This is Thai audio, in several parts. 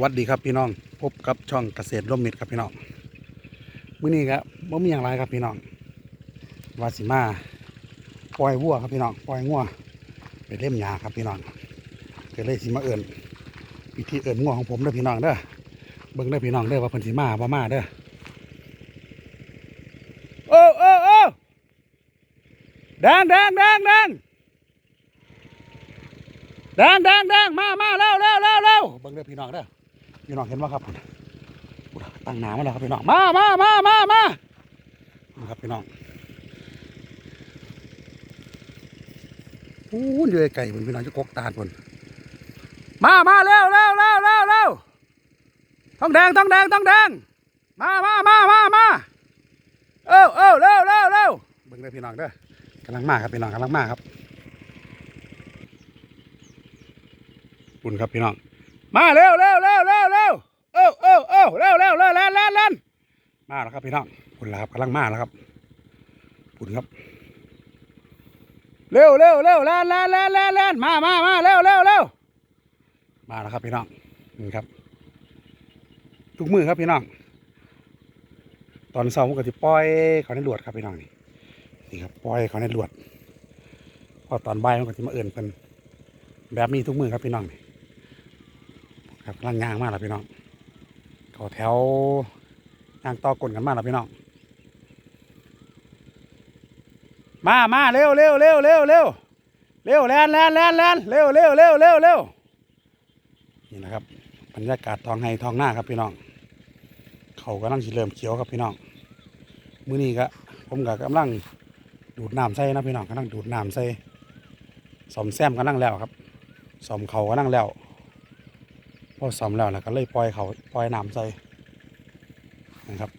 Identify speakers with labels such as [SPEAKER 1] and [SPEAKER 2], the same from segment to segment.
[SPEAKER 1] วัสดีครับพี่น้อง พบกับช่องเกษตรร่มมิตรครับพี่น้องมื้อนี้ครับบ่มีอย่างไรครับพี่น้องวาสิมาปล่อยวัวครับพี่น้องปล่อยงัวไปเล่มยาครับพี่น้องก็เลยสิมาเอิ่นวิธีเอิ่นงัวของผมเด้อพี่น้องเด้อเบิ่งเด้อพี่น้องเด้อว่าเพิ่นสิมาบ่มาเด้อโอ้โอ้โอ้แดงแดงแดงแดงแดงแดงแดงมามาเร็วเร็วเร็วเร็วเบิ่งเด้อพี่น้องเด้อ พี่น้องเห็นว่าครับตั้งหนามาแล้วครับพี่น้องมามามามามาครับพี่น้องอู้ยเดือยไก่บนพี่น้องจะกกตาลบนมามาเร็วเร็วเร็วเร็วเร็วต้องแดงต้องแดงต้องแดงมามามามามาเอ้าเอ้เร็วเร็วเร็วเบิ่งเด้อพี่น้องเด้อกำลังมาครับพี่น้องกำลังมาครับบุญครับพี่น้อง มาเร็วเร็วเร็วเร็วเร็วเอ้าเอ้าเอ้าเร็วเร็วเร็วเล่นเล่นเล่นมาแล้วครับพี่น้องบุญแล้วครับกำลังมาแล้วครับบุญครับเร็วเร็วเร็วเล่นเล่นเล่นเล่นเล่นมามามาเร็วเร็วเร็วมาแล้วครับพี่น้องนี่ครับทุกมือครับพี่น้องตอนเช้าผมก็จะปล่อยเขาในหลวดครับพี่น้องนี่นี่ครับปล่อยเขาในหลวดพอตอนบ่ายมันก็จะมาเอื่นเพิ่นแบบนี้ทุกมือครับพี่น้องนี่ ครับกำลังยางมากแล้วพี่น้องเขาแถวย่างต่อกลนกันมากแล้วพี่น้องมามาเร็วเร็วเร็วเร็วเร็วเร็วแลนแลนแลนแลนเร็วเร็วเร็วเร็วเร็วนี่นะครับบรรยากาศทองไห้ทองหน้าครับพี่น้อง เขากำลังสิเริ่มเขียวครับพี่น้องมื้อนี้ก็ผมก็กำลังดูดน้ำใส่นะพี่น้องกำลังดูดน้ำใส่สอมแซมก็นั่งแล้วครับสอมเขาก็นั่งแล้ว อสอมแล้วแล้วก็เลยปล่อยเขาปล่อยน้ำใส่นะครับ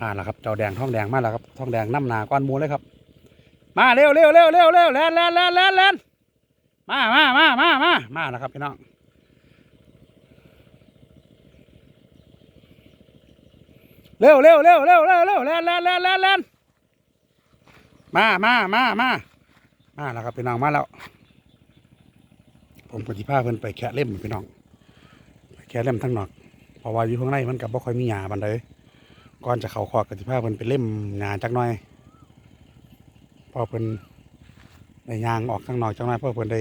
[SPEAKER 1] มาแล้วครับเจ้าแดงท้องแดงมาแล้วครับท้องแดงน้ำหนาก้อนมูเลยครับ มาเร็วเร็วเร็วเร็วเร็วแลนแลนแลนแลนแลนมามามามามามาแล้วครับพี่น้องเร็วเร็วเร็วเร็วเร็วเร็วแล่นแล่นแล่นแล่นแล่นมามามามา มาแล้วครับพี่น้องมาแล้ว ผมปฏิภาเพิ่นไปแคะเล่มพี่น้องไปแคะเล่มทั้งนอกเพราะว่าอยู่ข้างในมันกับบ่ค่อยมีหญ้าบันไดก่อนจะเข้าคอกปฏิภาเพิ่นไปเล่มหญ้าจักหน่อยพอเพิ่นได้ยางออกข้างนอกจักหน่อยพอเพิ่นได้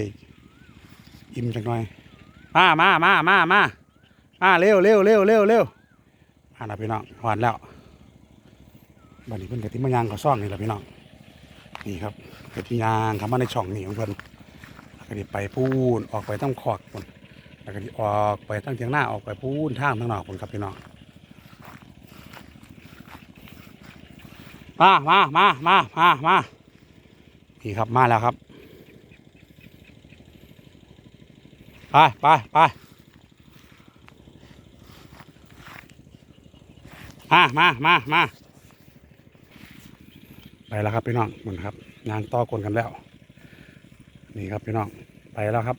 [SPEAKER 1] อิ่มจักหน่อยมามามามามามาเร็วเร็วเร็วเร็วเร็วอ่านะพี่น้องหวานแล้วบัดนี้เพิ่นกะทิมายางเขาซ่องนี่แหละพี่น้อง นี่ครับกะทิยางเข้ามาในช่องนี่ของเพิ่นแล้วก็ดิไปพูนออกไปตั้งขอกคนแล้วก็ดิออกไปตั้งเทียงหน้าออกไปพูนทางทั้งนอกคนครับพี่น้องมามามามามามานี่ครับมาแล้วครับไปไปไปมามามามา แล้วครับพี่น้องหมุนครับงานต่อกลกันแล้ว นี่ครับพี่น้องไปแล้วครับ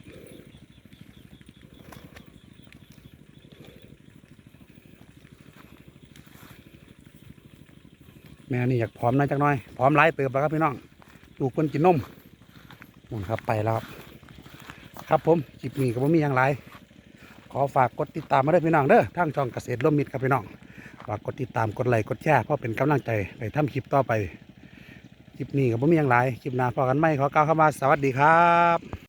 [SPEAKER 1] แม่นี่อยากพร้อมนะจักน่อย พร้อมไล่เติบแล้วครับพี่น้องลูกเพิ่นกินนมหมุนครับไปแล้วครับ ครับผมคลิปนี้ก็บ่มีอย่างไรขอฝากกดติดตามมาด้วยพี่น้องเด้อทางช่องเกษตรร่วมมิตรครับพี่น้องฝากกดติดตามกดไลค์กดแชร์เพื่อเป็นกำลังใจไปทำคลิปต่อไป คลิปนี้ก็บ่มีอย่างไรคลิปหน้าพอกันไหมขอกล่าวคำว่าสวัสดีครับ